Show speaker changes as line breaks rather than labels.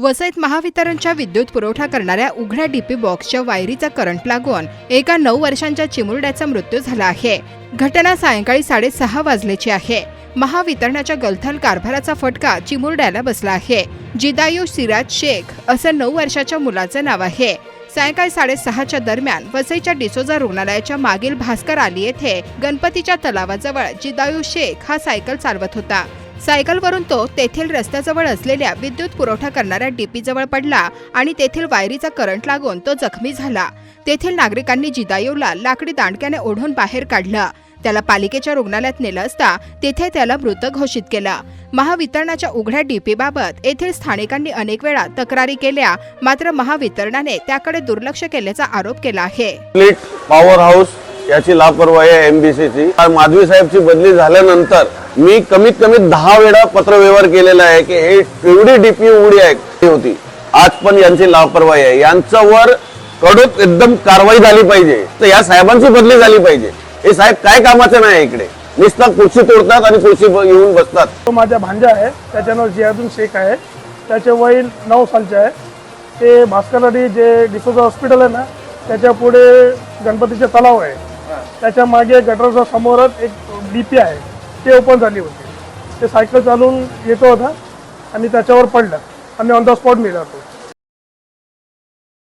वसईत महावितरणच्या विद्युत पुरवठा करणाऱ्या उघड्या डीपी बॉक्सच्या वायरीचा करंट लागून एका नऊ वर्षांच्या चिमुरड्याचा मृत्यू झाला आहे. घटना सायंकाळी साडेसहा वाजल्याची आहे. महावितरणाच्या गलथल कारभाराचा फटका चिमुरड्याला बसला आहे. जिदायू सिराज शेख असं नऊ वर्षाच्या मुलाचं नाव आहे. सायंकाळी साडेसहाच्या दरम्यान वसईच्या डिसोजा रुग्णालयाच्या मागील भास्कर आली येथे गणपतीच्या तलावाजवळ जिदायू शेख हा सायकल चालवत होता. सायकलवरून तो तेथील रस्त्याजवळ असलेल्या विद्युत पुरवठा करणाऱ्या डीपी जवळ पडला आणि तेथील वायरीचा करंट लागून तो जखमी झाला. तेथील नागरिकांनी जिदायूला लाकडी दांडक्याने ओढून बाहेर काढलं. त्याला पालिकेच्या रुग्णालयात नेलं असता तेथे त्याला मृत घोषित केलं. महावितरणाच्या उघड्या डीपी बाबत येथील स्थानिकांनी अनेक वेळा तक्रारी केल्या मात्र महावितरणाने त्याकडे दुर्लक्ष केल्याचा आरोप केला आहे.
पॉवर हाऊस याची लापरवाही आहे एमबीसीची माधवी साहेबची बदली झाल्यानंतर मी कमीत कमी दहा वेळा पत्रव्यवहार केलेला आहे की हे एवढी डीपी उघडी आहे ती होती. आज पण यांची लापरवाही आहे. यांच्यावर कडक एकदम कारवाई झाली पाहिजे. तर या साहेबांची बदली झाली पाहिजे. हे साहेब काय कामाचे नाही इकडे. नुसतं खुर्ची तोडतात आणि खुर्ची ब- येऊन बसतात.
तो माझा भांजा आहे. त्याचं नाव जियादुल शेख आहे त्याचे वय नऊ सालचे आहे. ते भास्करवाडी जे डिसोजा हॉस्पिटल आहे ना त्याच्या पुढे गणपतीचे तलाव आहे. त्याच्यामागे गटरच्या समोरच एक डी पी आहे. ते ओपन झाली होती. ते सायकल चालून येतो होता आणि त्याच्यावर पडलं. आणि ऑन द स्पॉट मिळाला